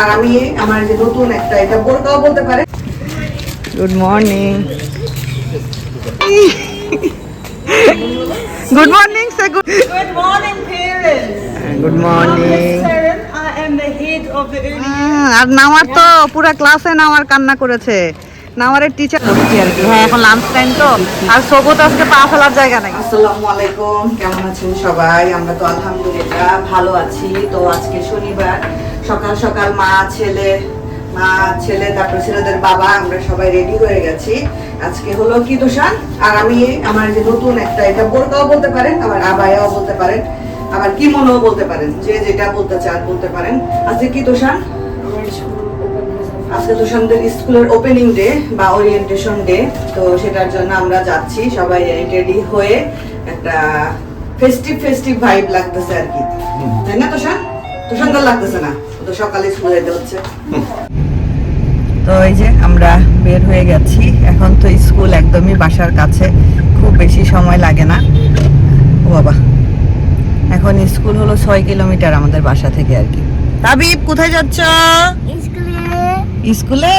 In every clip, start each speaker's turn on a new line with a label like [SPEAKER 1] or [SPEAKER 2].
[SPEAKER 1] আর আমি আমার যে নতুন একটা এটা বোরকাও বলতে পারে। Good morning good morning say good
[SPEAKER 2] Good morning, parents.
[SPEAKER 1] Good morning
[SPEAKER 2] Sharon. I am the head of the early
[SPEAKER 1] আর নামার তো পুরা ক্লাসে নামার কান্না করেছে। নামারের টিচার হ্যাঁ এখন লাঞ্চ টাইম তো। আর সবুত আজকে পা ফেলার জায়গা নাই। আসসালামু আলাইকুম কেমন আছেন সবাই? আমরা তো আলহামদুলিল্লাহ ভালো আছি। তো আজকে শনিবার। সকাল সকাল মা, ছেলে মা, ছেলে, তারপর ছেলেদের বাবা, আমরা সবাই রেডি হয়ে গেছি। আজকে হলো কি দোষান? আর আমি আমার যে নতুন একটা, এটা বোরকাও বলতে পারেন, আবার আবায়াও বলতে পারেন, আবার কি মনেও বলতে পারেন, যে যেটা বলতে চান বলতে পারেন। আজকে কি দোষান? আজকে সন্ধ্যে স্কুলের ওপেনিং ডে বা ওরিয়েন্টেশন ডে তো সেটার জন্য আমরা যাচ্ছি। সবাই রেডি হয়ে একটা ফেস্টিভ ফেস্টিভ ভাইব লাগতেছে আর কি। তাই না তোষান? তো সুন্দর লাগতেছে না। ও তো সকালে স্কুলে যেতে হচ্ছে। তো এই যে আমরা বের হয়ে গেছি। এখন তো স্কুল একদমই বাসার কাছে। খুব বেশি সময় লাগে না। ও বাবা। এখন স্কুল হলো ছয় কিলোমিটার আমাদের বাসা থেকে আর কি। তাবিব কোথায় যাচ্ছ? স্কুলে।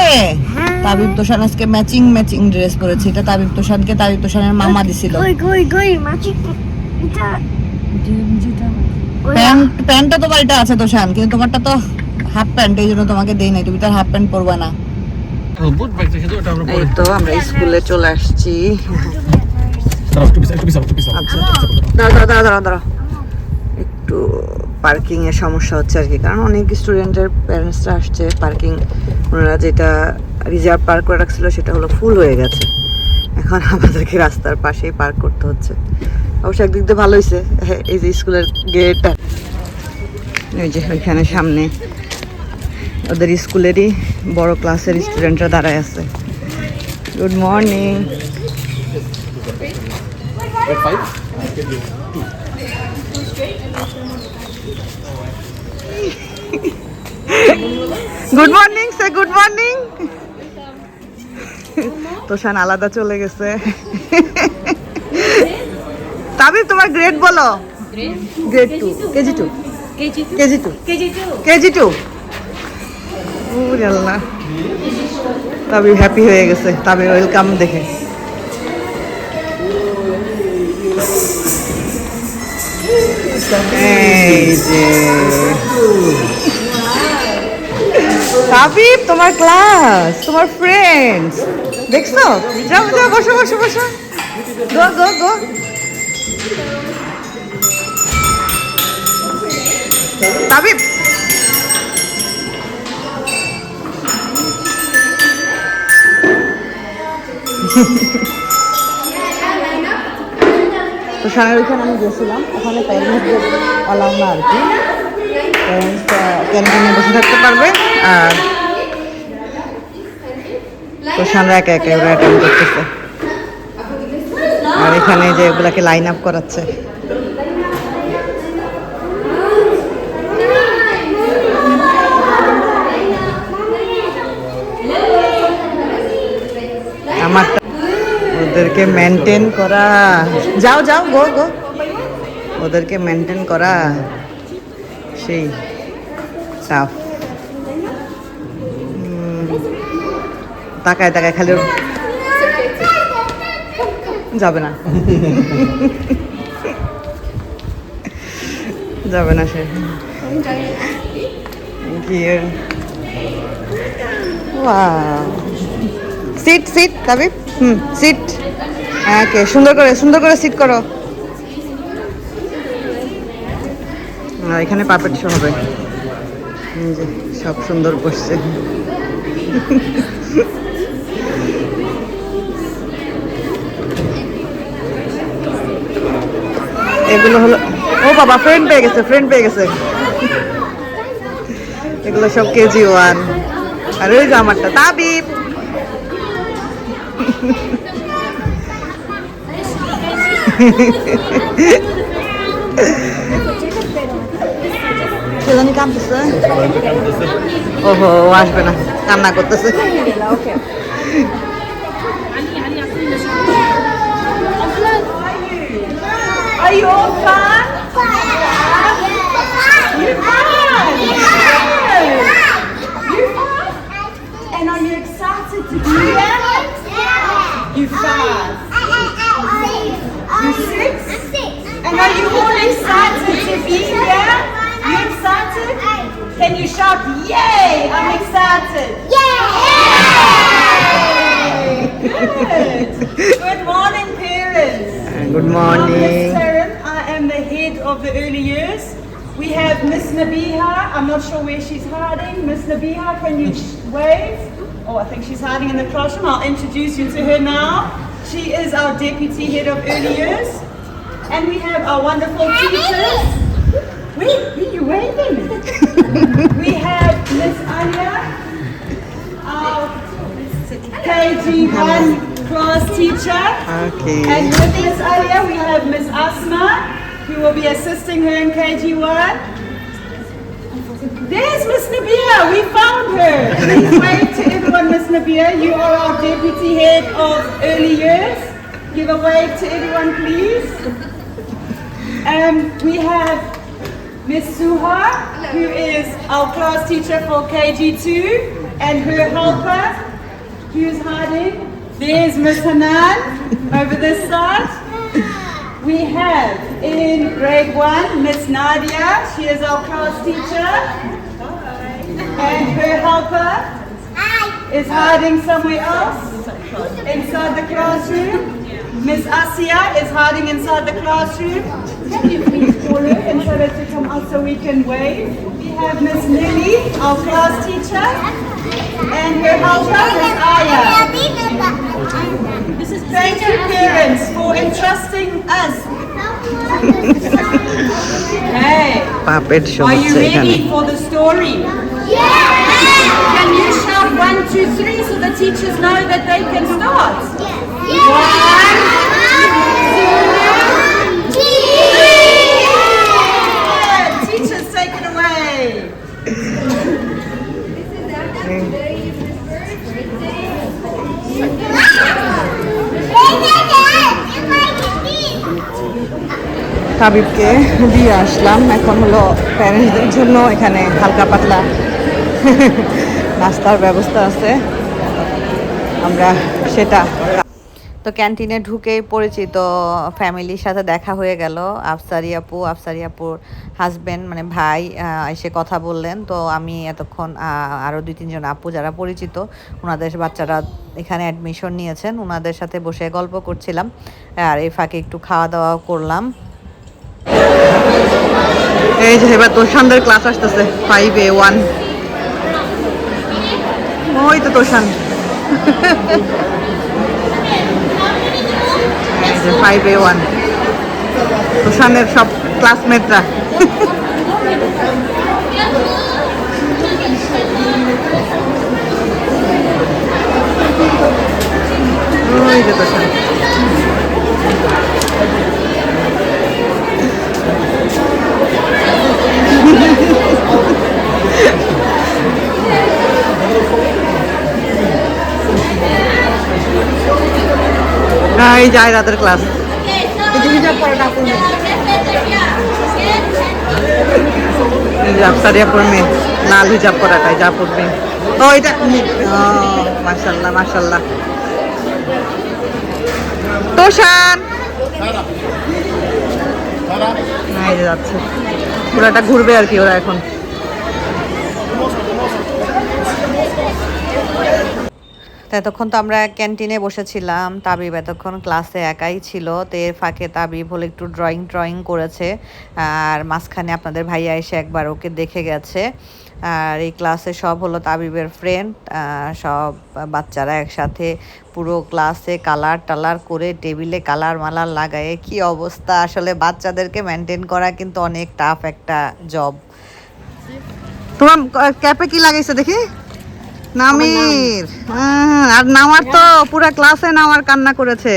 [SPEAKER 1] তাবিব তোষান আজকে ম্যাচিং ম্যাচিং ড্রেস পরেছে এটা তাবিব তোষানকে তাবিব তোষানের মামা দিছিল। প্যান্ট প্যান্টটা তো বাড়িটা আছে তোষান কিন্তু তোমারটা তো হাফ প্যান্ট এই জন্য তোমাকে দেই নাই তুমি তো হাফ প্যান্ট পরবা না। এই তো আমরা স্কুলে চলে আসছি।
[SPEAKER 3] একটু
[SPEAKER 1] আচ্ছা। দাঁড়া দাঁড়া দাঁড়া দাঁড়া পার্কিং এর সমস্যা হচ্ছে আর কি কারণ অনেক স্টুডেন্টের প্যারেন্টসরা আসছে পার্কিং ওনারা যেটা রিজার্ভ পার্ক করে রাখছিল সেটা হলো ফুল হয়ে গেছে। এখন আমাদেরকে রাস্তার পাশেই পার্ক করতে হচ্ছে। অবশ্য একদিক দিয়ে ভালো হয়েছে হ্যাঁ, এই যে স্কুলের গেটটা ওই যে ওইখানে সামনে ওদের স্কুলেরই বড় ক্লাসের স্টুডেন্টরা দাঁড়ায় আছে। Good morning good morning say good morning Toshan আলাদা চলে গেছে। তাবিব তোমার গ্রেড বলো? Grade two KG two KG two KG two আল্লাহ। তাবিব হ্যাপি হয়ে গেছে। তাবিব ওয়েলকাম দেখে। তাবিব তোমার ক্লাস তোমার ফ্রেন্ডস দেখছ? যাও যাও বসো বসো বসো। গো গো গো তাবিব। তো সানের ওইখানে আমি গেছিলাম, ওখানে প্যারেন্টসদের অলাও না আর কি। প্যারেন্টস ক্যান্টিনে বসে থাকতে পারবে, আর তো তোষানরা একা একা ওরা করতেছে। আর এখানে যে ওগুলাকে লাইন আপ করাচ্ছে। ওদেরকে মেনটেন করা। যাও যাও, গো গো। ওদেরকে মেনটেন করা। সেই টাফ তাকায় তাকায়, খালি যাবে না। যাবে না সে। সিট সিট তাবিব হুম সিট হ্যাঁ কে সুন্দর করে সুন্দর করে সিট করো। এখানে পাপেট শো হবে। সব সুন্দর বসছে। এগুলো হলো ও বাবা ফ্রেন্ড পেয়ে গেছে ফ্রেন্ড পেয়ে গেছে। এগুলো সব কেজি ওয়ান। আর ওই যে আমারটা তাবিব। কে জানি ওহো ও আসবে না কান্না করতেছে। your fun? You're fun. Yes. You're fun.
[SPEAKER 2] And are you excited to
[SPEAKER 4] do
[SPEAKER 2] that? You're five. You're six. And are you all excited to be here? You
[SPEAKER 1] excited?
[SPEAKER 2] Can you shout, yay, I'm
[SPEAKER 1] excited?
[SPEAKER 2] Yay! Good. Good morning, parents. Good morning of the early years. We have Miss Nabiha. I'm not sure where she's hiding. Miss Nabiha, can you wave? Oh, I think she's hiding in the classroom. I'll introduce you to her now. She is our deputy head of early years. And we have our wonderful teachers. Wait, where you waving? we have Miss Anya, our KG1 class teacher.
[SPEAKER 1] Okay
[SPEAKER 2] And with Miss Alia, we have Miss Asma, who will be assisting her in KG1. There's Miss Nabia, we found her. Please wave to everyone, Miss Nabia. You are our deputy head of early years. Give a wave to everyone, please. Um, we have Miss Suha, who is our class teacher for KG2, and her helper, who's hiding. There's Miss Hanan over this side. We have in grade one, Miss Nadia. She is our class teacher. And her helper is hiding somewhere else inside the classroom. Miss Asia is hiding inside the classroom. And try to come out so we can Wave. We have Miss Lily, our class teacher, and her helper, Miss Aya. This is Thank you, parents, for entrusting us. hey, are you ready for the story? Yes. Can you shout one, two, three so the teachers know that they can start? Yes. One,
[SPEAKER 1] হাবিবকে দিয়ে আসলাম। এখন হলো প্যারেন্টসদের জন্য এখানে হালকা পাতলা নাস্তার ব্যবস্থা আছে। আমরা সেটা তো ক্যান্টিনে ঢুকেই পরিচিত ফ্যামিলির সাথে দেখা হয়ে গেল। আফসারি আপু, আফসারি আপুর হাজব্যান্ড মানে ভাই এসে কথা বললেন। তো আমি এতক্ষণ আরও দুই, তিনজন আপু যারা পরিচিত ওনাদের বাচ্চারা এখানে অ্যাডমিশন নিয়েছেন। ওনাদের সাথে বসে গল্প করছিলাম। আর এই ফাঁকে একটু খাওয়া দাওয়া করলাম। এই যে এবার তোষানদের ক্লাস আসতেছে ফাইভ এ ওয়ান ওই তো তোষান। ফাইভ এ ওয়ান তোষানের সব ক্লাসমেটরা ওই যে তোষান এই যায় রাতের ক্লাস হিজাব সারিয়াপুর মেয়ে। লাল হিজাব পরাটাই যা পড়বে ও, এটা মাশাল্লাহ মাশাল্লাহ তোষান যাচ্ছে। পুরাটা ঘুরবে আর কি ওরা এখন। তো এতক্ষণ তো আমরা ক্যান্টিনে বসেছিলাম, তাবিব এতক্ষণ ক্লাসে একাই ছিল, তো এর ফাঁকে তাবিব হলো একটু ড্রয়িং ড্রয়িং করেছে, আর মাঝখানে আপনাদের ভাইয়া এসে একবার ওকে দেখে গেছে, আর এই ক্লাসে সব হলো তাবিবের ফ্রেন্ড সব বাচ্চারা একসাথে পুরো ক্লাসে কালার টালার করে টেবিলে কালার মালার লাগায়ে কি অবস্থা, আসলে বাচ্চাদেরকে মেনটেন করা কিন্তু অনেক টাফ একটা জব তোমার ক্যাপে কি লাগাইছে দেখি? নামির। হ্যাঁ, আর নামার তো পুরা ক্লাসে নামার কান্না করেছে।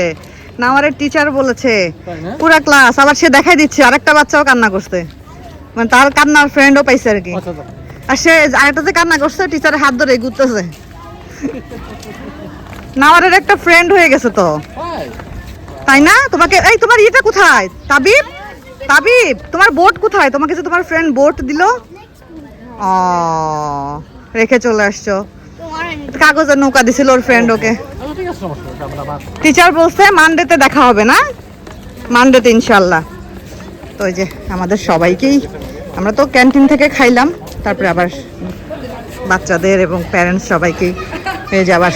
[SPEAKER 1] নামারের টিচার বলেছে পুরা ক্লাস আবার সে দেখাই দিচ্ছে আরেকটা বাচ্চাও কান্না করছে। মানে তার কান্নার ফ্রেন্ডও পাইছে আর কি।
[SPEAKER 3] আচ্ছা আচ্ছা।
[SPEAKER 1] আর সে আরেকটা যে কান্না করছে টিচারের হাত ধরে ঘুরতেছে। নাওয়ারের একটা ফ্রেন্ড হয়ে গেছে তো। তাই না? তোমাকে এই তোমার ইয়েটা কোথায়? তাবিব? তাবিব তোমার বোট কোথায়? তোমাকে যে তোমার ফ্রেন্ড বোট দিল। ও রেখে চলে আসছো। কাগজের নৌকা দিছিল ওর ফ্রেন্ড ওকে। টিচার বলছে মানডেতে দেখা হবে না? মানডেতে ইনশাল্লাহ তো ওই যে আমাদের সবাইকেই, আমরা তো ক্যান্টিন থেকে খাইলাম, তারপরে আবার বাচ্চাদের এবং প্যারেন্টস সবাইকেই এই যে আবার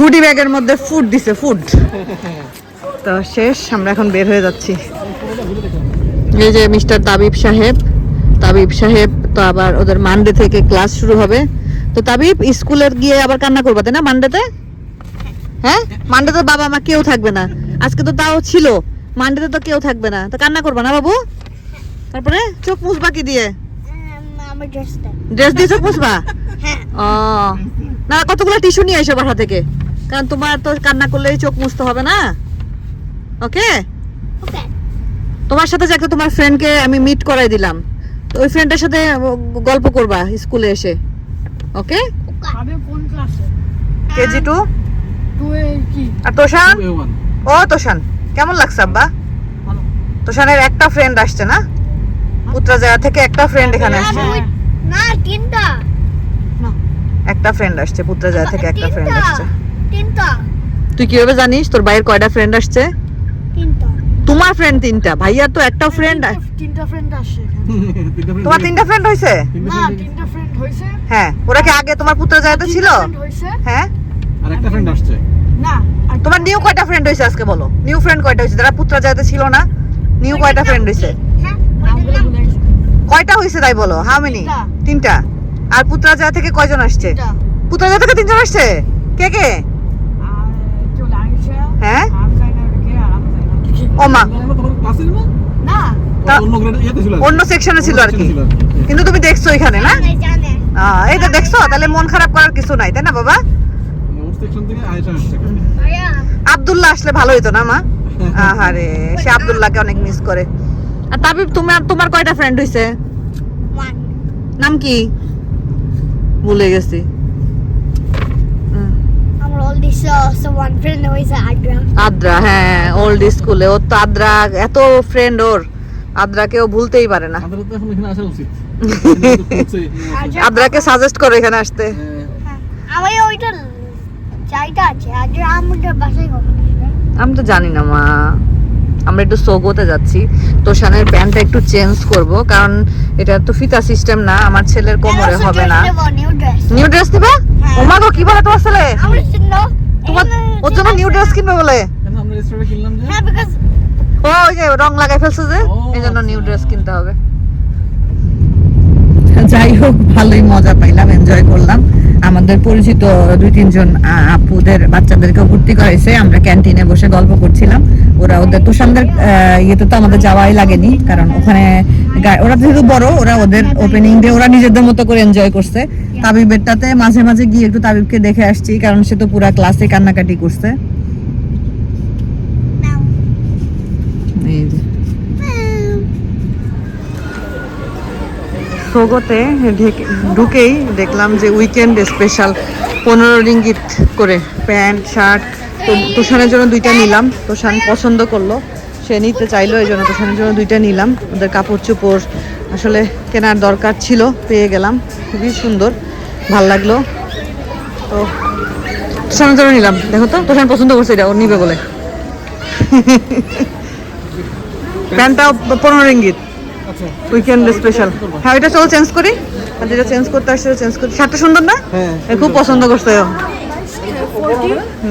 [SPEAKER 1] গুডি ব্যাগের মধ্যে ফুড দিছে ফুড তো শেষ, আমরা এখন বের হয়ে যাচ্ছি। এই যে মিস্টার তাবিব সাহেব তাবিব সাহেব তো আবার ওদের মানডে থেকে ক্লাস শুরু হবে। তো তাবিব স্কুলের গিয়ে আবার কান্না করবা, তাই না, মানডেতে? হ্যাঁ? মানডেতে বাবা মা কেউ থাকবে না। আজকে তো তাও ছিল। মানডেতে তো কেউ থাকবে না। তো কান্না করবা না বাবু? তারপরে চোখ মুছবা কি দিয়ে? ড্রেস দিয়ে চোখ মুছবা? ও। না, কতগুলো টিস্যু নিয়ে এসো বাসা থেকে। কারণ তোমার তো কান্না করলেই চোখ মুছতে হবে না। ওকে? তোমার সাথে যে একটা তোমার ফ্রেন্ডকে আমি মিট করাই দিলাম। তো ওই ফ্রেন্ডের সাথে গল্প করবা, স্কুলে এসে। ওকে?
[SPEAKER 2] আমি কোন ক্লাসে
[SPEAKER 1] কেজি টু
[SPEAKER 2] তুই কি?
[SPEAKER 1] আর তোষান? ও তোষান। কেমন লাগছে আব্বা। তোষানের একটা ফ্রেন্ড আসছে না? থেকে একটা ফ্রেন্ড এখানে আসছে।
[SPEAKER 4] না তিনটা।
[SPEAKER 1] একটা ফ্রেন্ড আসছে পুত্রাজায়া থেকে একটা ফ্রেন্ড আসছে।
[SPEAKER 4] তিনটা।
[SPEAKER 1] তুই কীভাবে জানিস? তোর ভাইয়ের কয়টা ফ্রেন্ড আসছে?
[SPEAKER 4] তিনটা।
[SPEAKER 1] তোমার ফ্রেন্ড তিনটা। ভাইয়া তো একটা ফ্রেন্ড
[SPEAKER 2] তিনটা ফ্রেন্ড আসছে
[SPEAKER 1] তোমার তিনটা ফ্রেন্ড হয়েছে?
[SPEAKER 2] না তিনটা ফ্রেন্ড হয়েছে?
[SPEAKER 1] হ্যাঁ ওরা কি আগে তোমার পুত্রাজায়াতে ছিল? হ্যাঁ।
[SPEAKER 3] আর একটা ফ্রেন্ড আসছে।
[SPEAKER 2] না
[SPEAKER 1] তোমার নিউ কয়টা ফ্রেন্ড হয়েছে আজকে বলো? নিউ ফ্রেন্ড কয়টা হয়েছে? যারা পুত্রাজায়াতে ছিল না নিউ কয়টা ফ্রেন্ড
[SPEAKER 4] হ্যাঁ নাম
[SPEAKER 1] কয়টা হয়েছে তাই বলো? হাউ মেনি
[SPEAKER 2] তিনটা।
[SPEAKER 1] আর পুত্রাজায়া থেকে কয়জন আসছে?
[SPEAKER 2] তিনটা।
[SPEAKER 1] পুত্রাজায়া থেকে তিনজন আসছে? কে কে? হ্যাঁ। ও মা?
[SPEAKER 3] না। অন্য গ্রেড ছিল
[SPEAKER 1] অন্য সেকশনে ছিল আর কি। কিন্তু তুমি দেখছ এখানে না? এই তো দেখছ? তাহলে মন খারাপ করার কিছু নাই তাই না বাবা?
[SPEAKER 4] ভাইয়া।
[SPEAKER 1] আব্দুল্লাহ আসলে ভালো হইতো না মা? আহারে সে আব্দুল্লাহকে অনেক মিস করে। আর তাবিব তোমার তোমার কয়টা ফ্রেন্ড হইছে? নাম কি? ভুলে গেছি। হুম,
[SPEAKER 4] আমার all this so one friend হইছে আগ্রা
[SPEAKER 1] আদ্রা হ্যাঁ ওল্ড স্কুলে ওর তো আদ্রা এত ফ্রেন্ড ওর। আদ্রাকেও ভুলতেই পারে না।
[SPEAKER 3] আমাদের তো এখন এখানে আসা উচিত। খুঁজছে,
[SPEAKER 1] আদ্রাকে সাজেস্ট করো এখানে আসতে।
[SPEAKER 3] হ্যাঁ,
[SPEAKER 4] আমি ওইটা চাইটা আছে আগ্রা বাসায়
[SPEAKER 1] আমি তো জানি না মা। আমরা একটু সোগোতে যাচ্ছি। তোষানের প্যান্টটা একটু চেঞ্জ করব কারণ এটা তো ফিতা সিস্টেম না আমার ছেলের কোমরে হবে না।
[SPEAKER 4] নিউ ড্রেস
[SPEAKER 1] দিবে। ওমা গো কি বলে তোমার ছেলে? তোমার ওর জন্য নিউ ড্রেস কিনবে বলে?
[SPEAKER 3] আমরা কিনলাম যে?
[SPEAKER 4] হ্যাঁ বিকজ
[SPEAKER 1] ও ওই যে রং লাগাই ফেলছে যে
[SPEAKER 3] ও,
[SPEAKER 1] এই জন্য নিউ
[SPEAKER 3] আচ্ছা।
[SPEAKER 1] ড্রেস কিনতে হবে। যাই হোক ভালোই মজা পাইলাম এনজয় করলাম। আমাদের পরিচিত দুই তিনজন আপুদের বাচ্চাদেরকে ভর্তি করাইছে আমরা ক্যান্টিনে বসে গল্প করছিলাম। ওরা ওদের তুষানদের ইয়েতে তো আমাদের যাওয়াই লাগেনি কারণ ওখানে ওরা যেহেতু বড় ওরা ওদের ওপেনিং ডে ওরা নিজেদের মতো করে এনজয় করছে। তাবিবেরটাতে মাঝে মাঝে গিয়ে একটু তাবিবকে দেখে আসছি কারণ সে তো পুরা ক্লাসে কান্নাকাটি করছে
[SPEAKER 4] নাও
[SPEAKER 1] এই যে সোগোতে ঢেকে ঢুকেই দেখলাম যে উইকেন্ড স্পেশাল পনেরো রিঙ্গিত করে প্যান্ট, শার্ট। তো তোষানের জন্য দুইটা নিলাম। তোষান পছন্দ করল। সে নিতে চাইলো, এই জন্য তোষানের জন্য দুইটা নিলাম। ওদের কাপড় চোপড় আসলে কেনার দরকার ছিল, পেয়ে গেলাম। খুবই সুন্দর, ভালো লাগল। তো তোষানের জন্য নিলাম। দেখো তো তোষান পছন্দ করছে এটা, ও নিবে বলে। প্যান্টটা পনেরো রিঙ্গিত। উইকেন্ড স্পেশাল হ্যাঁ এটা চলো চেঞ্জ করি। আর যেটা চেঞ্জ করতে আসছে চেঞ্জ করি। শার্টটা সুন্দর না?
[SPEAKER 3] হ্যাঁ।
[SPEAKER 1] খুব পছন্দ করছে। ও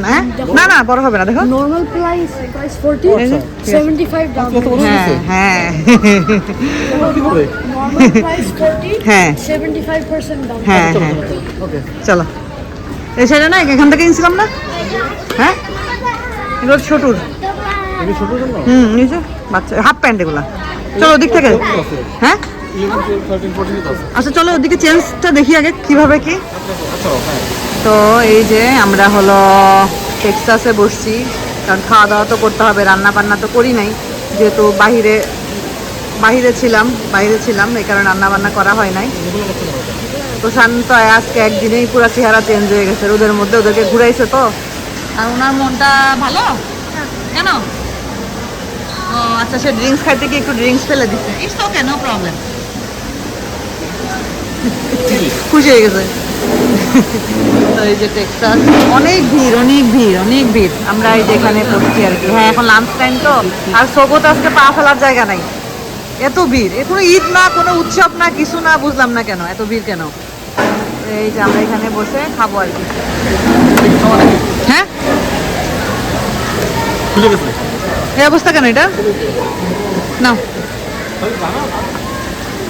[SPEAKER 1] না না না বড় হবে না দেখো।
[SPEAKER 5] Normal price, price 40, 75 down.
[SPEAKER 3] কত বড়
[SPEAKER 1] হ্যাঁ হ্যাঁ।
[SPEAKER 3] করে
[SPEAKER 5] 40,
[SPEAKER 1] হ্যাঁ।
[SPEAKER 5] 75% down.
[SPEAKER 1] হ্যাঁ হ্যাঁ।
[SPEAKER 3] ওকে
[SPEAKER 1] চলো। এই সাইডে না এখান থেকে কিনছিলাম না? হ্যাঁ? এগুলো ছোটুর হুম বাচ্চা হাফ প্যান্ট এগুলা। চলো ওদিক থেকে। হ্যাঁ?
[SPEAKER 3] 11 12 13 14 তো আছে
[SPEAKER 1] আচ্ছা চলো ওদিকে চেঞ্জটা দেখি আগে কীভাবে কি।
[SPEAKER 3] আচ্ছা হ্যাঁ
[SPEAKER 1] তো এই যে আমরা হলো টেক্সাসে বসছি কারণ খাওয়া দাওয়া তো করতে হবে রান্না বান্না তো করি নাই। যেহেতু বাহিরে বাহিরে ছিলাম বাইরে ছিলাম এই কারণে রান্না বান্না করা হয় নাই। তো শান্ত আজকে একদিনেই পুরো চেহারা চেঞ্জ হয়ে গেছে ওদের মধ্যে ওদেরকে ঘুরাইছে তো। আর ওনার মনটা ভালো? কেন? ও আচ্ছা সে ড্রিঙ্কস খাইতে গিয়ে একটু ড্রিঙ্কস ফেলে দিচ্ছে ইটস ওকে নো প্রবলেম খুশি হয়ে গেছে। তো এই যে টেক্সাস অনেক ভিড় অনেক ভিড় অনেক ভিড়। আমরা এই যে এখানে বসছি আর কি। হ্যাঁ এখন লাঞ্চ টাইম তো। আর সোগোতে আজকে পা ফেলার জায়গা নাই। এত ভিড়। এ কোনো ঈদ না কোনো উৎসব না কিছু না বুঝলাম না কেন। এত ভিড় কেন? এই যে আমরা এখানে বসে খাব আর কি। হ্যাঁ?
[SPEAKER 3] খুলে গেছে।
[SPEAKER 1] এই অবস্থা কেন এটা? নাও।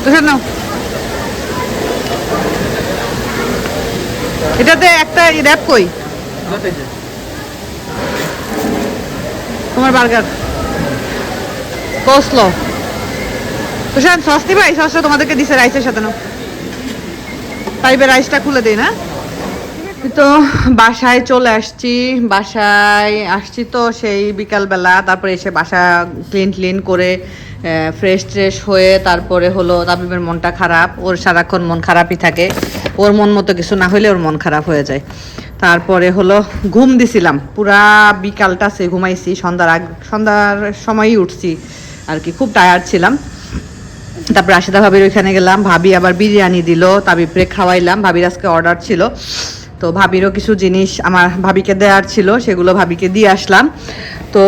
[SPEAKER 1] তুষার নাও। এটাতে একটা র্যাপ কই? তোমার বার্গার কসলো। তুষার সস দিবা এই সসটা তোমাদেরকে দিছে রাইসের সাথে, নাও। পাইবে রাইসটা খুলে দেই, না? তো বাসায় চলে আসছি, বাসায় আসছি তো সেই বিকালবেলা, তারপরে এসে বাসা ক্লিন ক্লিন করে ফ্রেশ ট্রেশ হয়ে তারপরে হলো তাবিবের মনটা খারাপ, ওর সারাক্ষণ মন খারাপই থাকে, ওর মন মতো কিছু না হলে ওর মন খারাপ হয়ে যায়। তারপরে হলো ঘুম দিছিলাম, পুরা বিকালটা সে ঘুমাইছি, সন্ধ্যার আগ, সন্ধ্যার সময়ই উঠছি, আর কি, খুব টায়ার্ড ছিলাম। তারপর রাশিদা ভাবির ওইখানে গেলাম, ভাবি আবার বিরিয়ানি দিল তাবিপ্রে খাওয়াইলাম, ভাবির আজকে অর্ডার ছিল। তো ভাবিরও কিছু জিনিস আমার ভাবিকে দেওয়ার ছিল, সেগুলো ভাবিকে দিয়ে আসলাম। তো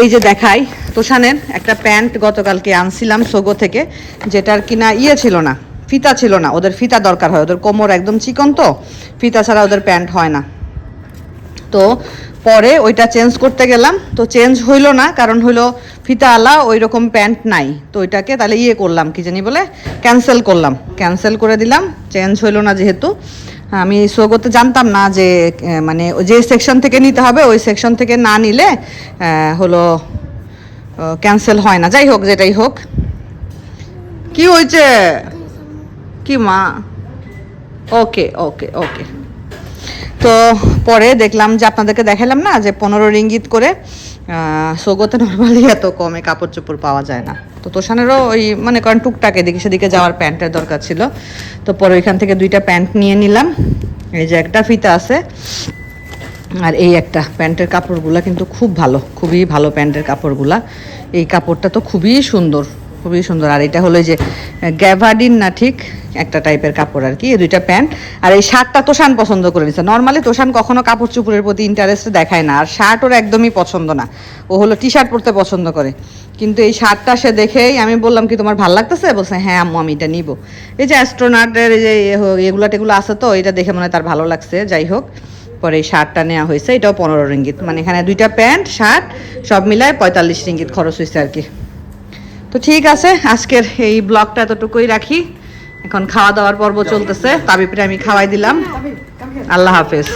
[SPEAKER 1] এই যে দেখাই, তোষানের একটা প্যান্ট গতকালকে আনছিলাম সোগো থেকে, যেটার কিনা ইয়ে ছিল না, ফিতা ছিল না, ওদের ফিতা দরকার হয়, ওদের কোমর একদম চিকন তো, ফিতা ছাড়া ওদের প্যান্ট হয় না। তো পরে ওইটা চেঞ্জ করতে গেলাম, তো চেঞ্জ হইল না, কারণ হইল ফিতাওয়ালা ওই রকম প্যান্ট নাই, তো ওইটাকে তাহলে ইয়ে করলাম, কি জানি বলে, ক্যান্সেল করলাম, ক্যান্সেল করে দিলাম, চেঞ্জ হইল না যেহেতু। আমি সোগোতে জানতাম না যে মানে যে সেকশন থেকে নিতে হবে, ওই সেকশন থেকে না নিলে হলো ক্যান্সেল হয় না। যাই হোক, যেটাই হোক। কি হয়েছে? কি মা? ওকে ওকে ওকে তো পরে দেখলাম যে আপনাদেরকে দেখালাম না, যে পনেরো রিঙ্গিত করে সোগোতে নর্মালি এত কমে কাপড় চোপড় পাওয়া যায় না। তো তোষানেরও ওই মানে কারণ টুকটাক এদিকে সেদিকে যাওয়ার প্যান্টের দরকার ছিল। তো পরে ওইখান থেকে দুইটা প্যান্ট নিয়ে নিলাম। এই যে একটা ফিতা আছে, আর এই একটা প্যান্টের কাপড়গুলা কিন্তু খুব ভালো, খুবই ভালো প্যান্টের কাপড়গুলা। এই কাপড়টা তো খুবই সুন্দর। খুবই সুন্দর। আর এটা হলো যে গ্যাভাডিন না ঠিক? একটা টাইপের কাপড় আর কি, এই দুইটা প্যান্ট। আর এই শার্টটা তোষান পছন্দ করে নিচ্ছে নর্মালি তোষান কখনো কাপড় চুপড়ের প্রতি ইন্টারেস্ট দেখায় না। আর শার্ট ওর একদমই পছন্দ না। ও হলো টি শার্ট পরতে পছন্দ করে। কিন্তু এই শার্টটা সে দেখেই আমি বললাম, কি তোমার ভালো লাগতেছে? বলছে হ্যাঁ আম্মু, আমি এটা নিব। এই যে অ্যাস্ট্রোনাটের যে এগুলো টেগুলো আছে তো, এটা দেখে মনে তার ভালো লাগছে। যাই হোক, পরে এই শার্টটা নেওয়া হয়েছে। এটাও পনেরো রিঙ্গিত। মানে এখানে দুইটা প্যান্ট, শার্ট, সব মিলায় পঁয়তাল্লিশ রিঙ্গিত খরচ হয়েছে আর কি। তো ঠিক আছে আজকের এই ব্লগটা এতটুকুই রাখি। এখন খাওয়া দাওয়ার পর্ব চলতেছে। তাবিপরে আমি খাওয়াই দিলাম। আল্লাহ হাফেজ।